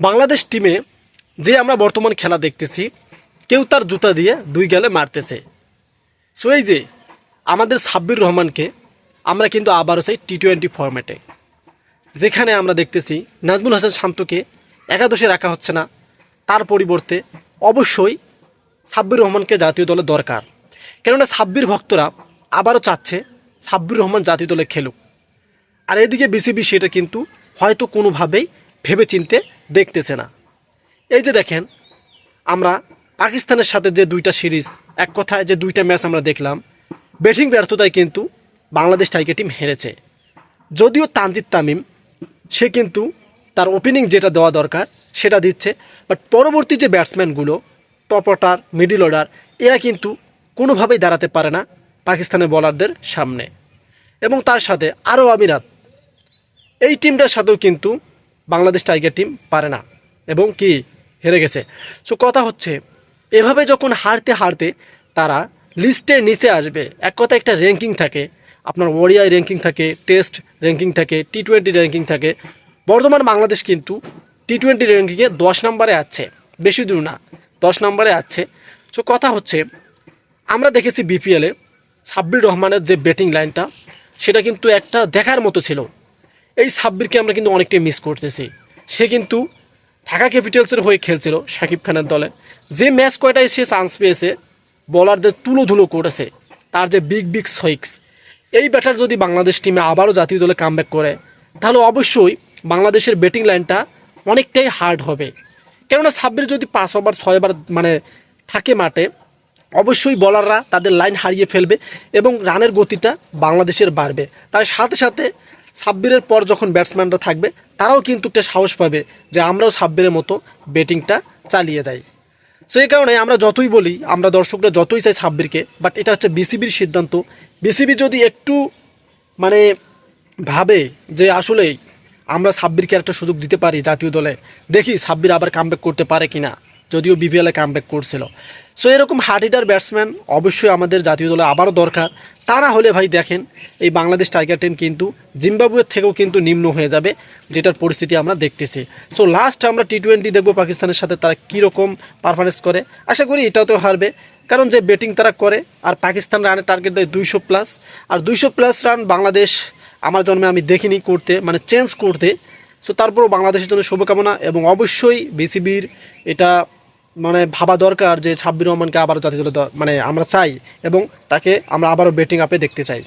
বাংলাদেশ টিমে যে আমরা বর্তমান খেলা দেখতেছি, কেউ তার জুতা দিয়ে দুই গেলে মারতেছে। সো এই যে আমাদের সাব্বির রহমানকে আমরা কিন্তু আবারও চাই টি টোয়েন্টি ফরম্যাটে যেখানে আমরা দেখতেছি নাজমুল হাসান শান্তকে একাদশে রাখা হচ্ছে না। তার পরিবর্তে অবশ্যই সাব্বির রহমানকে জাতীয় দলে দরকার। কেননা সাব্বির ভক্তরা আবারও চাচ্ছে সাব্বির রহমান জাতীয় দলে খেলুক। আর এদিকে বিসিবি সেটা কিন্তু হয়তো কোনোভাবেই ভেবে চিনতে দেখতেছে না। এই যে দেখেন, আমরা পাকিস্তানের সাথে যে দুইটা সিরিজ, এক কথায় যে দুইটা ম্যাচ আমরা দেখলাম, ব্যাটিং ব্যর্থতায় কিন্তু বাংলাদেশ টাইগার টিম হেরেছে। যদিও তানজিদ তামিম, সে কিন্তু তার ওপেনিং যেটা দেওয়া দরকার, সেটা দিচ্ছে বাট পরবর্তী যে ব্যাটসম্যানগুলো টপ অর্ডার মিডিল অর্ডার এরা কিন্তু কোনোভাবেই দাঁড়াতে পারে না পাকিস্তানের বলারদের সামনে। এবং তার সাথে আরও আমিরাত, এই টিমটার সাথেও কিন্তু বাংলাদেশ টাইগার টিম পারে না এবং কি হেরে গেছে। সো কথা হচ্ছে, এভাবে যখন হারতে হারতে তারা লিস্টের নিচে আসবে, এক কথা একটা র্যাঙ্কিং থাকে, আপনার ওডিআই র্যাঙ্কিং থাকে, টেস্ট র্যাঙ্কিং থাকে টি টোয়েন্টি র্যাঙ্কিং থাকে। বর্তমান বাংলাদেশ কিন্তু টি টোয়েন্টি র্যাঙ্কিংয়ে দশ নম্বরে আছে, বেশি দূর না, দশ নম্বরে আছে। সো কথা হচ্ছে, আমরা দেখেছি বিপিএলে সাব্বির রহমানের যে ব্যাটিং লাইনটা সেটা কিন্তু একটা দেখার মতো ছিল। এই সাব্বিরকে আমরা কিন্তু অনেকটাই মিস করতেছি। সে কিন্তু ঢাকা ক্যাপিটালসের হয়ে খেলছিল শাকিব খানের দলে। যে ম্যাচ কয়টায় সে চান্স পেয়েছে বলারদের তুলো ধুলো করেছে তার যে বিগ বিগ সইক্স এই ব্যাটার যদি বাংলাদেশ টিমে আবারও জাতীয় দলে কামব্যাক করে, তাহলে অবশ্যই বাংলাদেশের ব্যাটিং লাইনটা অনেকটাই হার্ড হবে। কেননা সাব্বির যদি পাঁচ ওভার ছয় ওভার মানে থাকে মাঠে, অবশ্যই বলাররা তাদের লাইন হারিয়ে ফেলবে এবং রানের গতিটা বাংলাদেশের বাড়বে। তার সাথে সাথে সাব্বিরের পর যখন ব্যাটসম্যানরা থাকবে, তারাও কিন্তু একটা সাহস পাবে যে আমরাও সাব্বিরের মতো ব্যাটিংটা চালিয়ে যাই। সেই কারণে আমরা যতই বলি, আমরা দর্শকরা যতই চাই সাব্বিরকে বাট এটা হচ্ছে বিসিবির সিদ্ধান্ত। বিসিবি যদি একটু মানে ভাবে যে আসলেই আমরা সাব্বিরকে একটা সুযোগ দিতে পারি জাতীয় দলে, দেখি সাব্বির আবার কামব্যাক করতে পারে কিনা। যদিও বিপিএলে কামব্যাক করছিল। সো এরকম হার্ড হিটার ব্যাটসম্যান অবশ্যই আমাদের জাতীয় দলে আবারও দরকার। তারা হলে ভাই দেখেন, এই বাংলাদেশ টাইগার টিম কিন্তু জিম্বাবুয়ের থেকেও কিন্তু নিম্ন হয়ে যাবে, যেটার পরিস্থিতি আমরা দেখতেছি। সো লাস্ট আমরা টি টোয়েন্টি দেখব পাকিস্তানের সাথে তারা কীরকম পারফরমেন্স করে। আশা করি এটাতেও হারবে, কারণ যে ব্যাটিং তারা করে, আর পাকিস্তান রানের টার্গেট দেয় দুইশো প্লাস আর দুইশো প্লাস রান বাংলাদেশ আমার জন্মে আমি দেখিনি করতে মানে চেঞ্জ করতে। সো তারপরও বাংলাদেশের জন্য শুভকামনা, এবং অবশ্যই বিসিবির এটা মানে ভাবা দরকার যে ছাব্বির রহমানকে আবারও জাতীয় মানে আমরা চাই এবং তাকে আমরা আবারও ব্যাটিং আপে দেখতে চাই।